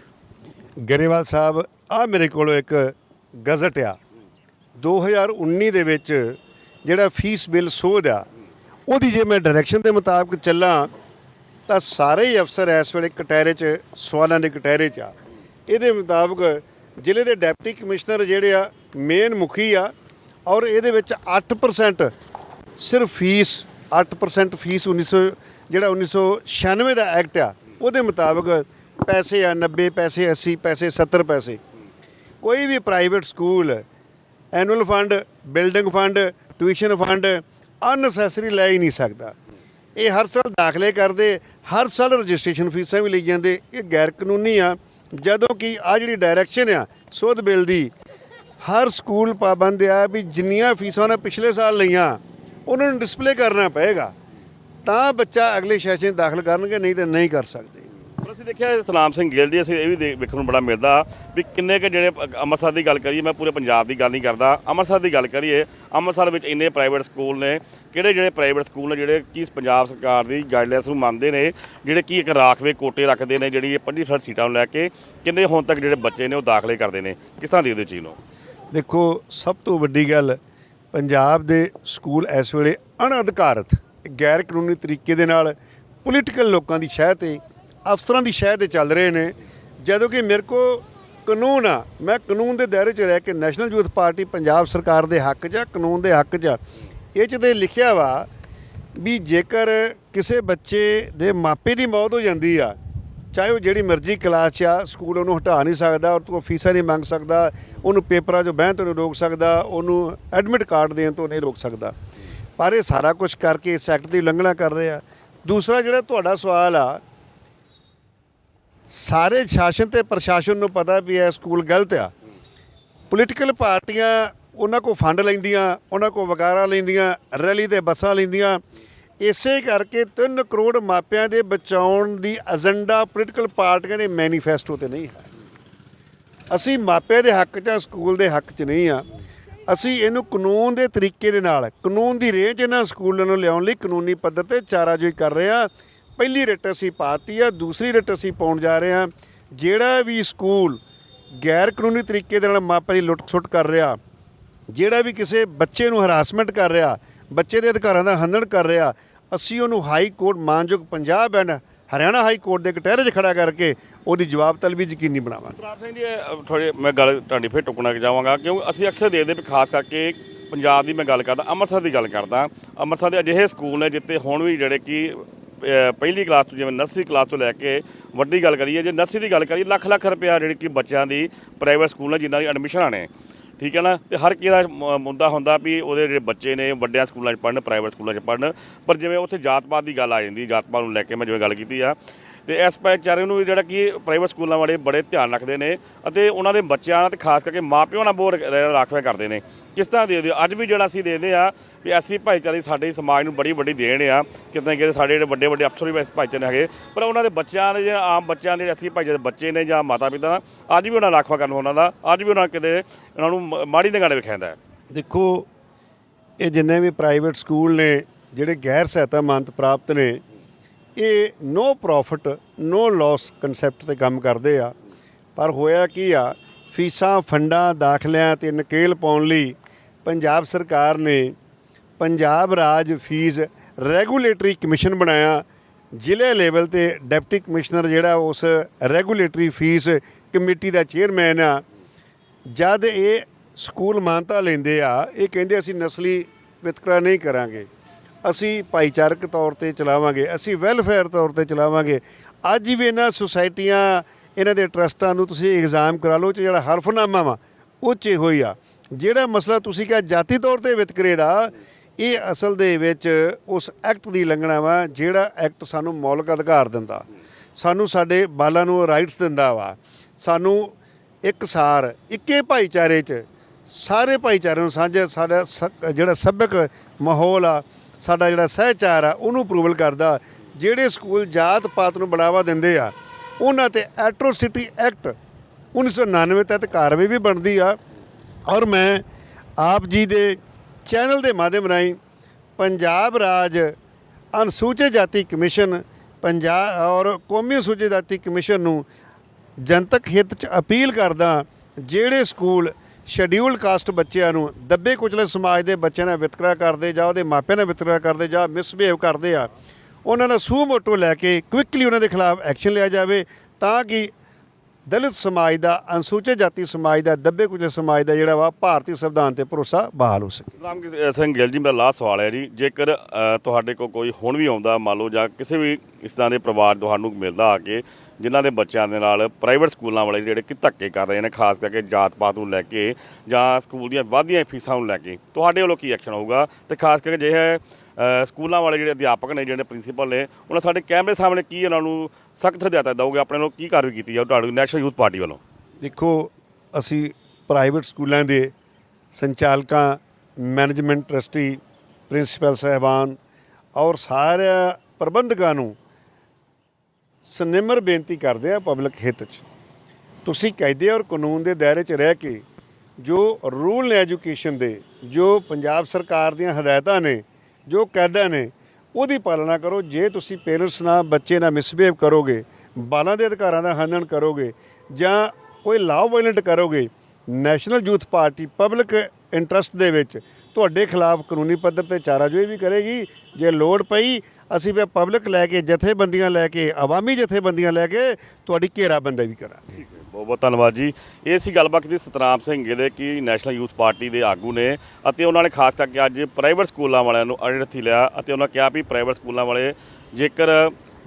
ਗਰੇਵਾਲ ਸਾਹਿਬ ਆ ਮੇਰੇ ਕੋਲ ਇੱਕ ਗਜ਼ਟ ਆ। 2019 ਦੇ ਵਿੱਚ ਜਿਹੜਾ ਫੀਸ ਬਿੱਲ ਸੋਧ ਆ ਉਹਦੀ ਜੇ ਮੈਂ ਡਾਇਰੈਕਸ਼ਨ ਦੇ ਮੁਤਾਬਕ ਚੱਲਾਂ, ਤਾਂ ਸਾਰੇ ਹੀ ਅਫਸਰ ਇਸ ਵੇਲੇ ਕਟਹਿਰੇ 'ਚ, ਸਵਾਲਾਂ ਦੇ ਕਟਹਿਰੇ 'ਚ ਆ। ਇਹਦੇ ਮੁਤਾਬਕ ਜ਼ਿਲ੍ਹੇ ਦੇ ਡਿਪਟੀ ਕਮਿਸ਼ਨਰ ਜਿਹੜੇ ਆ, ਮੇਨ ਮੁਖੀ ਆ, ਔਰ ਇਹਦੇ ਵਿੱਚ 8% ਸਿਰਫ ਫੀਸ 8% ਫੀਸ 1900 ਜਿਹੜਾ 1996 ਦਾ ਐਕਟ ਆ, ਉਹਦੇ ਮੁਤਾਬਕ ਪੈਸੇ ਆ 90 ਪੈਸੇ 80 ਪੈਸੇ 70 ਪੈਸੇ। ਕੋਈ ਵੀ private school annual fund, building fund, tuition fund unnecessary ਲੈ ਹੀ ਨਹੀਂ ਸਕਦਾ। ਇਹ ਹਰ ਸਾਲ ਦਾਖਲੇ ਕਰਦੇ, ਹਰ ਸਾਲ ਰਜਿਸਟ੍ਰੇਸ਼ਨ ਫੀਸਾਂ ਵੀ ਲਈ ਜਾਂਦੇ, ਇਹ ਗੈਰ ਕਾਨੂੰਨੀ ਆ। ਜਦੋਂ ਕਿ ਆ ਜਿਹੜੀ ਡਾਇਰੈਕਸ਼ਨ ਆ, ਸੋਧ ਬਿੱਲ ਦੀ, ਹਰ ਸਕੂਲ ਪਾਬੰਦ ਆ ਵੀ ਜਿੰਨੀਆਂ ਫੀਸਾਂ ਉਹਨੇ ਪਿਛਲੇ ਸਾਲ ਲਈਆਂ, ਉਹਨਾਂ ਨੂੰ ਡਿਸਪਲੇ ਕਰਨਾ ਪਏਗਾ। ਤਾਂ ਬੱਚਾ ਅਗਲੇ ਸੈਸ਼ਨ ਦਾਖਲ ਕਰਨਗੇ, ਨਹੀਂ ਤਾਂ ਨਹੀਂ ਕਰ ਸਕਦੇ। ਪਰ ਅਸੀਂ ਦੇਖਿਆ ਸਤਨਾਮ ਸਿੰਘ ਗਿੱਲ ਜੀ, ਅਸੀਂ ਇਹ ਵੀ ਦੇ ਵੇਖਣ ਨੂੰ ਬੜਾ ਮਿਲਦਾ ਵੀ ਕਿੰਨੇ ਕੁ ਜਿਹੜੇ ਅ- ਅੰਮ੍ਰਿਤਸਰ ਦੀ ਗੱਲ ਕਰੀਏ, ਮੈਂ ਪੂਰੇ ਪੰਜਾਬ ਦੀ ਗੱਲ ਨਹੀਂ ਕਰਦਾ। ਅੰਮ੍ਰਿਤਸਰ ਦੀ ਗੱਲ ਕਰੀਏ, ਅੰਮ੍ਰਿਤਸਰ ਵਿੱਚ ਇੰਨੇ ਪ੍ਰਾਈਵੇਟ ਸਕੂਲ ਨੇ, ਕਿਹੜੇ ਜਿਹੜੇ ਪ੍ਰਾਈਵੇਟ ਸਕੂਲ ਨੇ ਜਿਹੜੇ ਕੀ ਪੰਜਾਬ ਸਰਕਾਰ ਦੀ ਗਾਈਡਲਾਈਨਸ ਨੂੰ ਮੰਨਦੇ ਨੇ, ਜਿਹੜੇ ਕੀ ਇੱਕ ਰਾਖਵੇ ਕੋਟੇ ਰੱਖਦੇ ਨੇ, ਜਿਹੜੀ ਇਹ 25 ਸੀਟਾਂ ਨੂੰ ਲੈ ਕੇ ਕਿੰਨੇ ਹੁਣ ਤੱਕ ਜਿਹੜੇ ਬੱਚੇ ਨੇ ਉਹ ਦਾਖਲੇ ਕਰਦੇ ਨੇ? ਕਿਸ ਤਰ੍ਹਾਂ ਦੇਖਦੇ ਹੋ ਚੀਜ਼ ਨੂੰ ਦੇਖੋ, ਸਭ ਤੋਂ ਵੱਡੀ ਗੱਲ, ਪੰਜਾਬ ਦੇ ਸਕੂਲ ਇਸ ਵੇਲੇ ਅਣਅਧਿਕਾਰਤ ਗੈਰ ਕਾਨੂੰਨੀ ਤਰੀਕੇ ਦੇ ਨਾਲ ਪੋਲੀਟੀਕਲ ਲੋਕਾਂ ਦੀ ਸ਼ਹਿ ਤੇ ਅਫਸਰਾਂ ਦੀ ਸ਼ਹਿ ਤੇ ਚੱਲ ਰਹੇ ਨੇ, ਜਦੋਂ ਕਿ ਮੇਰੇ ਕੋ ਕਾਨੂੰਨ ਆ, ਮੈਂ ਕਾਨੂੰਨ ਦੇ ਦਾਇਰੇ 'ਚ ਰਹਿ ਕੇ ਨੈਸ਼ਨਲ ਯੂਥ ਪਾਰਟੀ ਪੰਜਾਬ ਸਰਕਾਰ ਦੇ ਹੱਕ 'ਚ ਆ, ਕਾਨੂੰਨ ਦੇ ਹੱਕ 'ਚ ਆ, ਇਹ 'ਚ ਤੇ ਲਿਖਿਆ ਵਾ ਵੀ ਜੇਕਰ ਕਿਸੇ ਬੱਚੇ ਦੇ ਮਾਪੇ ਦੀ ਮੌਤ ਹੋ ਜਾਂਦੀ ਆ, ਚਾਹੇ ਉਹ ਜਿਹੜੀ ਮਰਜ਼ੀ ਕਲਾਸ 'ਚ ਆ, ਸਕੂਲ ਉਹਨੂੰ ਹਟਾ ਨਹੀਂ ਸਕਦਾ ਔਰ ਤੋਂ ਫੀਸਾਂ ਨਹੀਂ ਮੰਗ ਸਕਦਾ, ਉਹਨੂੰ ਪੇਪਰਾਂ 'ਚੋਂ ਬਹਿਣ ਤੋਂ ਨਹੀਂ ਰੋਕ ਸਕਦਾ, ਉਹਨੂੰ ਐਡਮਿਟ ਕਾਰਡ ਦੇਣ ਤੋਂ ਨਹੀਂ ਰੋਕ ਸਕਦਾ। ਪਰ ਇਹ ਸਾਰਾ ਕੁਝ ਕਰਕੇ ਇਸ ਐਕਟ ਦੀ ਉਲੰਘਣਾ ਕਰ ਰਿਹਾ ਦੂਸਰਾ ਜਿਹੜਾ ਤੁਹਾਡਾ ਸਵਾਲ ਆ ਸਾਰੇ ਸ਼ਾਸਨ ਤੇ ਪ੍ਰਸ਼ਾਸਨ ਨੂੰ ਪਤਾ ਵੀ ਇਹ ਸਕੂਲ ਗਲਤ ਆ। ਪੋਲੀਟੀਕਲ ਪਾਰਟੀਆਂ ਉਹਨਾਂ ਕੋ ਫੰਡ ਲੈਂਦੀਆਂ, ਉਹਨਾਂ ਕੋ ਵਗਾਰਾ ਲੈਂਦੀਆਂ, ਰੈਲੀ ਤੇ ਬੱਸਾਂ ਲੈਂਦੀਆਂ। ਇਸੇ ਕਰਕੇ 3 ਕਰੋੜ ਮਾਪਿਆਂ ਦੇ ਬਚਾਉਣ ਦੀ ਏਜੰਡਾ ਪੋਲੀਟੀਕਲ ਪਾਰਟੀਆਂ ਦੇ ਮੈਨੀਫੈਸਟੋ ਤੇ ਨਹੀਂ ਹੈ। ਅਸੀਂ ਮਾਪਿਆਂ ਦੇ ਹੱਕ 'ਚ ਸਕੂਲ ਦੇ ਹੱਕ 'ਚ ਨਹੀਂ ਆ। ਅਸੀਂ ਇਹਨੂੰ ਕਾਨੂੰਨ ਦੇ ਤਰੀਕੇ ਦੇ ਨਾਲ, ਕਾਨੂੰਨ ਦੀ ਰੇਂਜ ਇਹਨਾਂ ਸਕੂਲਾਂ ਨੂੰ ਲਿਆਉਣ ਲਈ ਕਾਨੂੰਨੀ ਪੱਧਰ ਤੇ ਚਾਰਾਜੋਈ ਕਰ ਰਹੇ ਆ। ਪਹਿਲੀ ਰਿਟ ਅਸੀਂ ਪਾਤੀ ਆ, ਦੂਸਰੀ ਰਿਟ ਅਸੀਂ ਪਾਉਣ ਜਾ ਰਹੇ ਆ ਜਿਹੜਾ ਵੀ ਸਕੂਲ ਗੈਰ ਕਾਨੂੰਨੀ ਤਰੀਕੇ ਦੇ ਨਾਲ ਮਾਪਿਆਂ ਦੀ ਲੁੱਟ-ਸੁੱਟ ਕਰ ਰਿਹਾ, ਜਿਹੜਾ ਵੀ ਕਿਸੇ ਬੱਚੇ ਨੂੰ ਹਰਾਸਮੈਂਟ ਕਰ ਰਿਹਾ, ਬੱਚੇ ਦੇ ਅਧਿਕਾਰਾਂ ਦਾ ਹੰਦਣ ਕਰ ਰਿਹਾ, ਅਸੀਂ ਉਹਨੂੰ ਹਾਈ ਕੋਰਟ, ਮਾਨਯੋਗ Punjab and Haryana high court ਦੇ ਕਟਹਿਰੇ 'ਚ ਖੜਾ ਕਰਕੇ ਉਹਦੀ ਜਵਾਬ ਤਲਬੀ ਯਕੀਨੀ ਬਣਾਵਾਂਗੇ। ਪ੍ਰਾਪ ਸਿੰਘ ਜੀ ਥੋੜੇ ਮੈਂ ਗੱਲ ਤੁਹਾਡੀ ਫਿਰ ਟੁਕਣਾ ਚਾਹਾਂਗਾ ਕਿਉਂਕਿ ਅਸੀਂ ਅਕਸਰ ਦੇਖਦੇ ਵੀ ਖਾਸ ਕਰਕੇ ਪੰਜਾਬ ਦੀ ਮੈਂ ਗੱਲ ਕਰਦਾ, ਅੰਮ੍ਰਿਤਸਰ ਦੀ ਗੱਲ ਕਰਦਾ। ਅੰਮ੍ਰਿਤਸਰ ਦੇ ਅਜਿਹੇ ਸਕੂਲ ਨੇ ਜਿੱਥੇ ਹੁਣ ਵੀ ਜਿਹੜੇ ਕਿ ਪਹਿਲੀ ਕਲਾਸ ਤੋਂ ਜਿਵੇਂ ਨਰਸਰੀ ਕਲਾਸ ਤੋਂ ਲੈ ਕੇ ਵੱਡੀ ਗੱਲ ਕਰੀਏ, ਜੇ ਨਰਸਰੀ ਦੀ ਗੱਲ ਕਰੀਏ, ਲੱਖ ਲੱਖ ਰੁਪਇਆ ਜਿਹੜੀ ਕਿ ਬੱਚਿਆਂ ਦੀ ਪ੍ਰਾਈਵੇਟ ਸਕੂਲ ਨੇ ਜਿਨ੍ਹਾਂ ਦੀ ਐਡਮਿਸ਼ਨਾਂ ਨੇ। ਠੀਕ ਹੈ ਨਾ? ਤੇ ਹਰ ਕਿਸੇ ਦਾ ਮੁੱਦਾ ਹੁੰਦਾ ਵੀ ਉਹਦੇ ਜਿਹੜੇ ਬੱਚੇ ਨੇ, ਵੱਡਿਆਂ ਸਕੂਲਾਂ 'ਚ ਪੜ੍ਹਨ ਪ੍ਰਾਈਵੇਟ ਸਕੂਲਾਂ 'ਚ ਪੜ੍ਹਨ। ਪਰ ਜਿਵੇਂ ਉੱਥੇ ਜਾਤ ਪਾਤ ਦੀ ਗੱਲ ਆ ਜਾਂਦੀ ਜਾਤ ਪਾਤ ਨੂੰ ਲੈ ਕੇ ਮੈਂ ਜਿਵੇਂ ਗੱਲ ਕੀਤੀ ਆ ਤੇ ਇਸ ਭਾਈਚਾਰੇ ਨੂੰ ਵੀ ਜਿਹੜਾ ਕਿ ਪ੍ਰਾਈਵੇਟ ਸਕੂਲਾਂ ਵਾਲੇ ਬੜੇ ਧਿਆਨ ਰੱਖਦੇ ਨੇ ਅਤੇ ਉਹਨਾਂ ਦੇ ਬੱਚਿਆਂ ਨਾਲ ਤੇ ਖਾਸ ਕਰਕੇ ਮਾਪਿਆਂ ਨਾਲ ਬਹੁਤ ਰ- ਕਰਦੇ ਨੇ। ਕਿਸ ਤਰ੍ਹਾਂ ਦੇ ਦਿਓ? ਅੱਜ ਵੀ ਜਿਹੜਾ ਅਸੀਂ ਦੇਖਦੇ ਆ ਵੀ ਐਸੀ ਭਾਈਚਾਰੇ ਸਾਡੇ ਸਮਾਜ ਨੂੰ ਬੜੀ ਵੱਡੀ ਦੇਣ ਆ, ਕਿਤੇ ਨਾ ਕਿਤੇ ਸਾਡੇ ਜਿਹੜੇ ਵੱਡੇ ਵੱਡੇ ਅਫਸਰ ਵੀ ਇਸ ਭਾਈਚਾਰੇ ਹੈਗੇ। ਪਰ ਉਹਨਾਂ ਦੇ ਬੱਚਿਆਂ ਦੇ ਜਾਂ ਆਮ ਬੱਚਿਆਂ ਦੇ ਅਸੀਂ ਭਾਈਚਾਰੇ ਦੇ ਬੱਚੇ ਨੇ ਜਾਂ ਮਾਤਾ ਪਿਤਾ ਅੱਜ ਵੀ ਉਹਨਾਂ ਦਾ ਰਾਖਵਾ ਕਰਨ ਉਹਨਾਂ ਦਾ, ਅੱਜ ਵੀ ਉਹਨਾਂ ਕਿਤੇ ਉਹਨਾਂ ਨੂੰ ਮਾੜੀ ਨਿਗਾਹ ਵਿਖਾਉਂਦਾ ਹੈ। ਦੇਖੋ, ਇਹ ਜਿੰਨੇ ਵੀ ਪ੍ਰਾਈਵੇਟ ਸਕੂਲ ਨੇ, ਜਿਹੜੇ ਗੈਰ ਸਹਾਇਤਾ ਮੰਤ ਪ੍ਰਾਪਤ ਨੇ ਇਹ no profit no loss concept ਤੇ ਕੰਮ ਕਰਦੇ ਆ। ਪਰ ਹੋਇਆ ਕੀ ਆ, ਫੀਸਾਂ, ਫੰਡਾਂ, ਦਾਖਲਿਆਂ ਤੇ ਨਕੇਲ ਪਾਉਣ ਲਈ ਪੰਜਾਬ ਸਰਕਾਰ ਨੇ ਪੰਜਾਬ ਰਾਜ ਫੀਸ ਰੈਗੂਲੇਟਰੀ ਕਮਿਸ਼ਨ ਬਣਾਇਆ। ਜ਼ਿਲ੍ਹੇ ਲੈਵਲ ਤੇ ਡਿਪਟੀ ਕਮਿਸ਼ਨਰ ਜਿਹੜਾ ਉਸ ਰੈਗੂਲੇਟਰੀ ਫੀਸ ਕਮੇਟੀ ਦਾ ਚੇਅਰਮੈਨ ਆ। ਜਦ ਇਹ ਸਕੂਲ ਮਾਨਤਾ ਲੈਂਦੇ ਆ, ਇਹ ਕਹਿੰਦੇ ਅਸੀਂ ਨਸਲੀ ਵਿਤਕਰਾ ਨਹੀਂ ਕਰਾਂਗੇ। ਅਸੀਂ ਭਾਈਚਾਰਕ ਤੌਰ ਤੇ ਚਲਾਵਾਂਗੇ, ਅਸੀਂ ਵੈਲਫੇਅਰ ਤੌਰ ਤੇ ਚਲਾਵਾਂਗੇ। ਅੱਜ ਵੀ ਇਹਨਾਂ ਸੁਸਾਇਟੀਆਂ ਇਹਨਾਂ ਦੇ ਟਰਸਟਾਂ ਨੂੰ ਤੁਸੀਂ ਐਗਜ਼ਾਮ ਕਰਾ ਲਓ ਚ ਜਿਹੜਾ ਹਰਫਨਾਮਾ ਵਾ, ਉਹ 'ਚ ਹੋਈ ਆ। ਜਿਹੜਾ ਮਸਲਾ ਤੁਸੀਂ ਕਿਹਾ ਜਾਤੀ ਤੌਰ ਤੇ ਵਿਤਕਰੇ ਦਾ, ਇਹ ਅਸਲ ਦੇ ਵਿੱਚ ਉਸ ਐਕਟ ਦੀ ਲੰਘਣਾ ਵਾ, ਜਿਹੜਾ ਐਕਟ ਸਾਨੂੰ ਮੌਲਿਕ ਅਧਿਕਾਰ ਦਿੰਦਾ। ਸਾਨੂੰ ਸਾਡੇ ਬਾਲਾਂ ਨੂੰ ਰਾਈਟਸ ਦਿੰਦਾ ਵਾ। ਸਾਨੂੰ ਇੱਕ ਸਾਰ, ਇੱਕੇ ਭਾਈਚਾਰੇ 'ਚ, ਸਾਰੇ ਭਾਈਚਾਰੇ ਨੂੰ ਸਾਂਝੇ, ਸਾਡਾ ਸ- ਜਿਹੜਾ ਸੱਭਿਅਕ ਮਾਹੌਲ ਆ ਸਾਡਾ ਜਿਹੜਾ ਸਹਿਚਾਰ ਆ, ਉਹਨੂੰ ਅਪਰੂਵਲ ਕਰਦਾ। ਜਿਹੜੇ ਸਕੂਲ ਜਾਤ ਪਾਤ ਨੂੰ ਬੜਾਵਾ ਦਿੰਦੇ ਆ, ਉਹਨਾਂ ਤੇ ਐਟਰੋਸਿਟੀ ਐਕਟ 1999 ਤਹਿਤ ਕਾਰਵਾਈ ਵੀ ਬਣਦੀ ਆ। ਔਰ ਮੈਂ ਆਪ ਜੀ ਦੇ ਚੈਨਲ ਦੇ ਮਾਧਿਅਮ ਰਾਹੀਂ ਪੰਜਾਬ ਰਾਜ ਅਨੁਸੂਚਿਤ ਜਾਤੀ ਕਮਿਸ਼ਨ ਪੰਜਾਬ ਔਰ ਕੌਮੀ ਅਨੁਸੂਚਿਤ ਜਾਤੀ ਕਮਿਸ਼ਨ ਨੂੰ ਜਨਤਕ ਹਿੱਤ 'ਚ ਅਪੀਲ ਕਰਦਾ, ਜਿਹੜੇ ਸਕੂਲ ਸ਼ਡਿਊਲਡ ਕਾਸਟ ਬੱਚਿਆਂ ਨੂੰ ਦੱਬੇ ਕੁਚਲੇ ਸਮਾਜ ਦੇ ਬੱਚਿਆਂ ਨਾਲ ਵਿਤਕਰਾ ਕਰਦੇ ਜਾਂ ਉਹਦੇ ਮਾਪਿਆਂ ਨਾਲ ਵਿਤਕਰਾ ਕਰਦੇ ਜਾਂ ਮਿਸਬਿਹੇਵ ਕਰਦੇ ਆ, ਉਹਨਾਂ ਦਾ ਸੂਹ ਮੋਟੋ ਲੈ ਕੇ ਕੁਇਕਲੀ ਉਹਨਾਂ ਦੇ ਖਿਲਾਫ ਐਕਸ਼ਨ ਲਿਆ ਜਾਵੇ ਤਾਂ ਕਿ ਦਲਿਤ ਸਮਾਜ ਦਾ, ਅਨੁਸੂਚਿਤ ਜਾਤੀ ਸਮਾਜ ਦਾ, ਦੱਬੇ ਕੁਚਲੇ ਸਮਾਜ ਦਾ ਜਿਹੜਾ ਵਾ ਭਾਰਤੀ ਸੰਵਿਧਾਨ ਤੇ ਭਰੋਸਾ ਬਹਾਲ ਹੋ ਸਕੇ। ਰਾਮ ਸਿੰਘ ਗਿੱਲ ਜੀ, ਮੇਰਾ ਲਾਸਟ ਸਵਾਲ ਹੈ ਜੀ। ਜੇਕਰ ਤੁਹਾਡੇ ਕੋਲ ਕੋਈ ਹੁਣ ਵੀ ਆਉਂਦਾ, ਮੰਨ ਲਓ ਜਾਂ ਕਿਸੇ ਵੀ ਇਸ ਤਰ੍ਹਾਂ ਦੇ ਪਰਿਵਾਰ ਤੁਹਾਨੂੰ ਮਿਲਦਾ ਆ ਕੇ ਜਿਨ੍ਹਾਂ ਦੇ ਬੱਚਿਆਂ ਦੇ ਨਾਲ ਪ੍ਰਾਈਵੇਟ ਸਕੂਲਾਂ ਵਾਲੇ ਜਿਹੜੇ ਕਿ ਧੱਕੇ ਕਰ ਰਹੇ ਨੇ, ਖਾਸ ਕਰਕੇ ਜਾਤ ਪਾਤ ਨੂੰ ਲੈ ਕੇ ਜਾਂ ਸਕੂਲ ਦੀਆਂ ਵਾਧੀਆਂ ਫੀਸਾਂ ਨੂੰ ਲੈ ਕੇ। ਤੁਹਾਡੇ ਵੱਲੋਂ ਕੀ ਐਕਸ਼ਨ ਹੋਊਗਾ? ਤੇ ਖਾਸ ਕਰਕੇ ਜੇ ਹੈ ਸਕੂਲਾਂ ਵਾਲੇ ਜਿਹੜੇ ਅਧਿਆਪਕ ਨੇ, ਜਿਹੜੇ ਪ੍ਰਿੰਸੀਪਲ ਨੇ, ਉਹਨਾਂ ਸਾਡੇ ਕੈਮਰੇ ਸਾਹਮਣੇ ਕੀ ਉਹਨਾਂ ਨੂੰ ਸਖਤ ਹਦਾਇਤਾਂ ਦਓਗੇ? ਆਪਣੇ ਵੱਲੋਂ ਕੀ ਕਾਰਵਾਈ ਕੀਤੀ ਜਾਊ? ਤੁਹਾਡੀ ਨੈਸ਼ਨਲ ਯੂਥ ਪਾਰਟੀ ਵੱਲੋਂ। ਦੇਖੋ, ਅਸੀਂ ਪ੍ਰਾਈਵੇਟ ਸਕੂਲਾਂ ਦੇ ਸੰਚਾਲਕਾਂ, ਮੈਨੇਜਮੈਂਟ ਟਰਸਟੀ, ਪ੍ਰਿੰਸੀਪਲ ਸਾਹਿਬਾਨ ਔਰ ਸਾਰੇ ਪ੍ਰਬੰਧਕਾਂ ਨੂੰ ਸਨਿਮਰ ਬੇਨਤੀ ਕਰਦੇ ਆ ਪਬਲਿਕ ਹਿੱਤ 'ਚ। ਤੁਸੀਂ ਕਾਇਦੇ ਔਰ ਕਾਨੂੰਨ ਦੇ ਦਾਇਰੇ 'ਚ ਰਹਿ ਕੇ ਜੋ ਰੂਲ ਐਜੂਕੇਸ਼ਨ ਦੇ, ਜੋ ਪੰਜਾਬ ਸਰਕਾਰ ਦੀਆਂ ਹਦਾਇਤਾਂ ਨੇ, ਜੋ ਕਾਇਦਾ ਨੇ, ਉਹਦੀ ਪਾਲਣਾ ਕਰੋ। ਜੇ ਤੁਸੀਂ ਪੇਰੈਂਟਸ ਨਾਲ ਬੱਚੇ ਨਾਲ ਮਿਸਬਿਹੇਵ ਕਰੋਗੇ, ਬਾਲਾਂ ਦੇ ਅਧਿਕਾਰਾਂ ਦਾ ਹਨਨ ਕਰੋਗੇ, ਜਾਂ ਕੋਈ ਲਾਅ ਵਾਇਲੈਂਟ ਕਰੋਗੇ national youth party public interest ਦੇ ਵਿੱਚ ਤੁਹਾਡੇ ਖਿਲਾਫ ਕਾਨੂੰਨੀ ਪੱਧਰ ਤੇ ਚਾਰਾਜੋਈ ਵੀ ਕਰੇਗੀ। ਜੇ ਲੋੜ ਪਈ, ਅਸੀਂ ਵੀ ਪਬਲਿਕ ਲੈ ਕੇ, ਜਥੇਬੰਦੀਆਂ ਲੈ ਕੇ, ਆਵਾਮੀ ਜਥੇਬੰਦੀਆਂ ਲੈ ਕੇ ਤੁਹਾਡੀ ਘੇਰਾਬੰਦੀ ਵੀ ਕਰਾਂਗੇ। ਬਹੁਤ ਬਹੁਤ ਧੰਨਵਾਦ ਜੀ। ਇਹ ਸੀ ਗੱਲਬਾਤ ਜੀ ਸਤਨਾਮ ਸਿੰਘ ਗਿੱਲ ਕਿ ਨੈਸ਼ਨਲ ਯੂਥ ਪਾਰਟੀ ਦੇ ਆਗੂ ਨੇ ਅਤੇ ਉਹਨਾਂ ਨੇ ਖਾਸ ਕਰਕੇ ਅੱਜ ਪ੍ਰਾਈਵੇਟ ਸਕੂਲਾਂ ਵਾਲਿਆਂ ਨੂੰ ਅੜਿੱਥੀ ਲਿਆ ਅਤੇ ਉਹਨਾਂ ਕਿਹਾ ਵੀ ਪ੍ਰਾਈਵੇਟ ਸਕੂਲਾਂ ਵਾਲੇ ਜੇਕਰ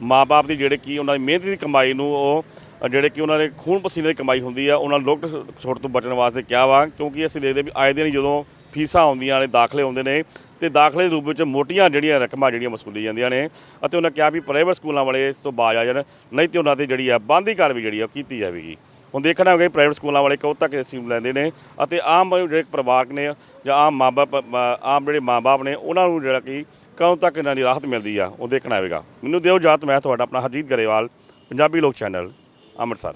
ਮਾਪੇ ਦੀ ਜਿਹੜੇ ਕੀ ਉਹਨਾਂ ਦੀ ਮਿਹਨਤ ਦੀ ਕਮਾਈ ਨੂੰ ਉਹ, ਜਿਹੜੇ ਕਿ ਉਹਨਾਂ ਦੇ ਖੂਨ ਪਸੀਨੇ ਦੀ ਕਮਾਈ ਹੁੰਦੀ ਆ, ਉਹਨਾਂ ਨੂੰ ਲੁੱਟ ਛੋਟ ਤੋਂ ਬਚਣ ਵਾਸਤੇ ਕਿਹਾ ਵਾ, ਕਿਉਂਕਿ ਅਸੀਂ ਦੇਖਦੇ ਵੀ ਆਏ ਦਿਨ ਜਦੋਂ ਫੀਸਾਂ ਆਉਂਦੀਆਂ ਨੇ, ਦਾਖਲੇ ਆਉਂਦੇ ਨੇ ਤੇ ਦਾਖਲੇ ਦੇ ਰੂਪ ਵਿੱਚ ਮੋਟੀਆਂ ਜਿਹੜੀਆਂ ਰਕਮਾਂ ਜਿਹੜੀਆਂ ਵਸੂਲੀ ਜਾਂਦੀਆਂ ਨੇ ਅਤੇ ਉਹਨਾਂ ਕਿਹਾ ਵੀ ਪ੍ਰਾਈਵੇਟ ਸਕੂਲਾਂ ਵਾਲੇ ਇਸ ਤੋਂ ਬਾਜ ਆ ਜਾਣ, ਨਹੀਂ ਤੇ ਉਹਨਾਂ ਤੇ ਜਿਹੜੀ ਆ ਬੰਦੀ ਕਾਰਵਾਈ ਜਿਹੜੀ ਆ ਉਹ ਕੀਤੀ ਜਾਵੇਗੀ। ਹੁਣ ਦੇਖਣਾ ਹੋਗਾ ਪ੍ਰਾਈਵੇਟ ਸਕੂਲਾਂ ਵਾਲੇ ਕਦੋਂ ਤੱਕ ਰਸੀਵ ਲੈਂਦੇ ਨੇ ਅਤੇ ਆਮ ਜਿਹੜੇ ਪਰਿਵਾਰਕ ਨੇ ਜਾਂ ਆਮ ਮਾਪੇ ਆਮ ਜਿਹੜੇ ਮਾਪੇ ਨੇ ਉਹਨਾਂ ਨੂੰ ਜਿਹੜਾ ਕਿ ਕਦੋਂ ਤੱਕ ਇਹਨਾਂ ਦੀ ਰਾਹਤ ਮਿਲਦੀ ਆ, ਉਹ ਦੇਖਣਾ ਹੋਵੇਗਾ। ਮੈਨੂੰ ਦਿਓ ਜਾਤ ਮੈਂ ਤੁਹਾਡਾ ਆਪਣਾ ਹਰਜੀਤ ਗਰੇਵਾਲ, ਪੰਜਾਬੀ ਲੋਕ ਚੈਨਲ, ਅੰਮ੍ਰਿਤਸਰ।